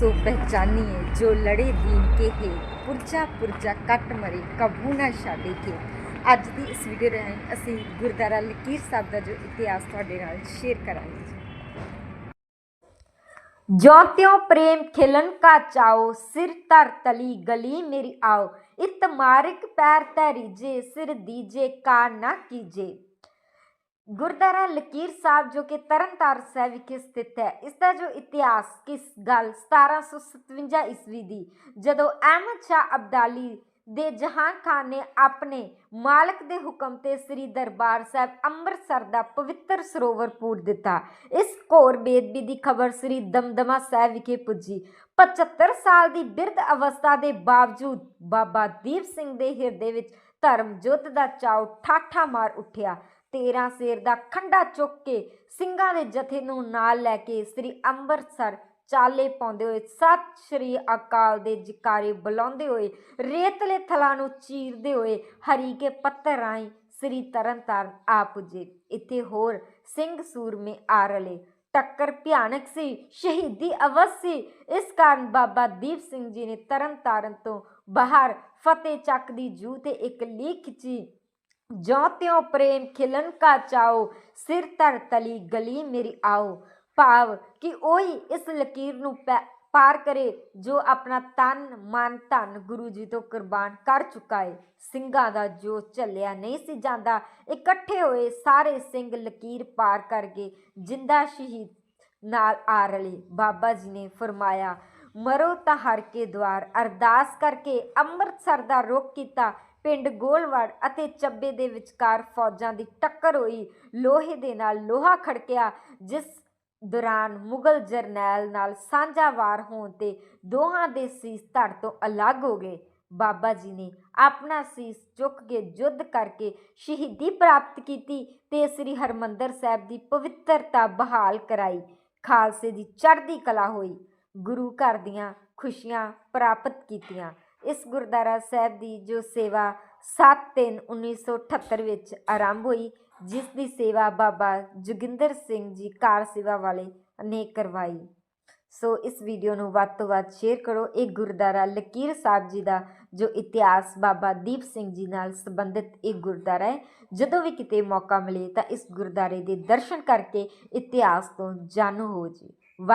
ਸੋ ਪਹਿਚਾਨੀਏ ਜੋ ਲੜੇ ਦੀਨ ਕੇ ਹੈ ਪੁਰਜਾ ਪੁਰਜਾ ਕੱਟ ਮਰੇ ਕਬੂ ਨਾ ਛਾੜੇ ਕੇ ਅੱਜ ਦੀ ਇਸ ਵੀਡੀਓ ਰਾਹੀਂ ਅਸੀਂ ਗੁਰਦੁਆਰਾ ਲਕੀਰ ਸਾਹਿਬ ਦਾ ਜੋ ਇਤਿਹਾਸ ਤੁਹਾਡੇ ਨਾਲ ਸ਼ੇਅਰ ਕਰਾਂਗੇ जो त्यों प्रेम खिलन का चाओ सिर तर तली गली मेरी आओ इत मारिक पैर तैरीजे सिर दीजे का ना कीजे ਗੁਰਦੁਆਰਾ ਲਕੀਰ ਸਾਹਿਬ ਜੋ ਕਿ ਤਰਨਤਾਰਨ ਸਾਹਿਬ ਵਿਖੇ ਸਥਿਤ ਹੈ, ਇਸ ਦਾ ਜੋ ਇਤਿਹਾਸ ਕਿਸ ਗੱਲ 1757 ਈਸਵੀ ਦੀ, ਜਦੋਂ ਅਹਿਮਦ ਸ਼ਾਹ ਅਬਦਾਲੀ ਦੇ ਜਹਾਨ ਖਾਨ ਨੇ ਆਪਣੇ ਮਾਲਕ ਦੇ ਹੁਕਮ ਤੇ ਸ੍ਰੀ ਦਰਬਾਰ ਸਾਹਿਬ ਅੰਮ੍ਰਿਤਸਰ ਦਾ ਪਵਿੱਤਰ ਸਰੋਵਰ ਪੂਰ ਦਿੱਤਾ। ਇਸ ਘੋਰ ਬੇਦਬੀ ਦੀ ਖਬਰ ਸ੍ਰੀ ਦਮਦਮਾ ਸਾਹਿਬ ਵਿਖੇ ਪੁੱਜੀ। 75 ਸਾਲ ਦੀ ਬਿਰਧ ਅਵਸਥਾ ਦੇ ਬਾਵਜੂਦ ਬਾਬਾ ਦੀਪ ਸਿੰਘ ਦੇ ਹਿਰਦੇ ਵਿੱਚ ਧਰਮ ਜੁੱਧ ਦਾ ਚਾਉ ਠਾਠਾ ਮਾਰ ਉੱਠਿਆ। 13 ਸੇਰ ਦਾ ਖੰਡਾ ਚੁੱਕ ਕੇ ਸਿੰਘਾਂ ਦੇ ਜਥੇ ਨੂੰ ਨਾਲ ਲੈ ਕੇ ਸ੍ਰੀ ਅੰਮ੍ਰਿਤਸਰ ਚਾਲੇ ਪਾਉਂਦੇ ਹੋਏ, ਸਤਿ ਸ਼੍ਰੀ ਅਕਾਲ ਦੇ ਜਕਾਰੇ ਬੁਲਾਉਂਦੇ ਹੋਏ, ਰੇਤਲੇ ਥਲਾਂ ਨੂੰ ਚੀਰਦੇ ਹੋਏ ਹਰੀ ਕੇ ਪੱਤਰ ਰਾਹੀਂ ਸ੍ਰੀ ਤਰਨਤਾਰਨ ਆ ਪੁੱਜੇ। ਇੱਥੇ ਹੋਰ ਸਿੰਘ ਸੂਰਮੇ ਆ ਰਲੇ। ਟੱਕਰ ਭਿਆਨਕ ਸੀ, ਸ਼ਹੀਦੀ ਅਵਸ ਸੀ। ਇਸ ਕਾਰਨ ਬਾਬਾ ਦੀਪ ਸਿੰਘ ਜੀ ਨੇ ਤਰਨਤਾਰਨ ਤੋਂ ਬਾਹਰ ਫਤਿਹ ਚੱਕ ਦੀ ਜੂ ਤੇ ਇੱਕ ਲੀਕ ਖਿੱਚੀ। ਜੋ ਤਿਉ ਪ੍ਰੇਮ ਖਿਲਨ ਕਾ ਚਾਓ, ਸਿਰ ਧਰ ਤਲੀ ਗਲੀ ਮੇਰੀ ਆਓ। ਭਾਵ ਕਿ ਉਹੀ ਇਸ ਲਕੀਰ ਨੂੰ ਪਾਰ ਕਰੇ ਜੋ ਆਪਣਾ ਤਨ, ਮਨ, ਧਨ ਗੁਰੂ ਜੀ ਤੋਂ ਕੁਰਬਾਨ ਕਰ ਚੁੱਕਾ ਹੈ ਸਿੰਘਾਂ ਦਾ ਜੋ ਝੱਲਿਆ ਨਹੀਂ ਸੀ ਜਾਂਦਾ, ਇਕੱਠੇ ਹੋਏ ਸਾਰੇ ਸਿੰਘ ਲਕੀਰ ਪਾਰ ਕਰਕੇ ਜਿੰਦਾ ਸ਼ਹੀਦ ਨਾਲ ਆ ਰਲੇ। ਬਾਬਾ ਜੀ ਨੇ ਫਰਮਾਇਆ, ਮਰੋ ਤਾਂ ਹਰ ਕੇ ਦਵਾਰ ਅਰਦਾਸ ਕਰਕੇ ਅੰਮ੍ਰਿਤਸਰ ਦਾ ਰੁਖ ਕੀਤਾ ਪਿੰਡ ਗੋਲਵੜ ਅਤੇ ਚੱਬੇ ਦੇ ਵਿਚਕਾਰ ਫੌਜਾਂ ਦੀ ਟੱਕਰ ਹੋਈ। ਲੋਹੇ ਦੇ ਨਾਲ ਲੋਹਾ ਖੜਕਿਆ, ਜਿਸ ਦੌਰਾਨ ਮੁਗਲ ਜਰਨੈਲ ਨਾਲ ਸਾਂਝਾ ਵਾਰ ਹੋਣ ਤੇ ਦੋਹਾਂ ਦੇ ਸੀਸ ਧੜ ਤੋਂ ਅਲੱਗ ਹੋ ਗਏ। ਬਾਬਾ ਜੀ ਨੇ ਆਪਣਾ ਸੀਸ ਚੁੱਕ ਕੇ ਯੁੱਧ ਕਰਕੇ ਸ਼ਹੀਦੀ ਪ੍ਰਾਪਤ ਕੀਤੀ ਤੇ ਸ੍ਰੀ ਹਰਮੰਦਰ ਸਾਹਿਬ ਦੀ ਪਵਿੱਤਰਤਾ ਬਹਾਲ ਕਰਾਈ। ਖਾਲਸੇ ਦੀ ਚੜ੍ਹਦੀ ਕਲਾ ਹੋਈ। ਗੁਰੂ ਘਰ ਦੀਆਂ ਖੁਸ਼ੀਆਂ ਪ੍ਰਾਪਤ ਕੀਤੀਆਂ। ਇਸ ਗੁਰਦੁਆਰਾ ਸਾਹਿਬ ਦੀ ਜੋ ਸੇਵਾ 7/3/1978 ਵਿੱਚ ਆਰੰਭ ਹੋਈ, ਜਿਸ ਦੀ ਸੇਵਾ ਬਾਬਾ ਜੋਗਿੰਦਰ ਸਿੰਘ ਜੀ ਕਾਰ ਸੇਵਾ ਵਾਲੇ ਨੇ ਕਰਵਾਈ। ਸੋ ਇਸ ਵੀਡੀਓ ਨੂੰ ਵੱਧ ਤੋਂ ਵੱਧ ਸ਼ੇਅਰ ਕਰੋ। ਇਹ ਗੁਰਦੁਆਰਾ ਲਕੀਰ ਸਾਹਿਬ ਜੀ ਦਾ ਜੋ ਇਤਿਹਾਸ ਬਾਬਾ ਦੀਪ ਸਿੰਘ ਜੀ ਨਾਲ ਸੰਬੰਧਿਤ ਇਹ ਗੁਰਦੁਆਰਾ ਹੈ। ਜਦੋਂ ਵੀ ਕਿਤੇ ਮੌਕਾ ਮਿਲੇ ਤਾਂ ਇਸ ਗੁਰਦੁਆਰੇ ਦੇ ਦਰਸ਼ਨ ਕਰਕੇ ਇਤਿਹਾਸ ਤੋਂ ਜਾਣੂ ਹੋ ਜੀ।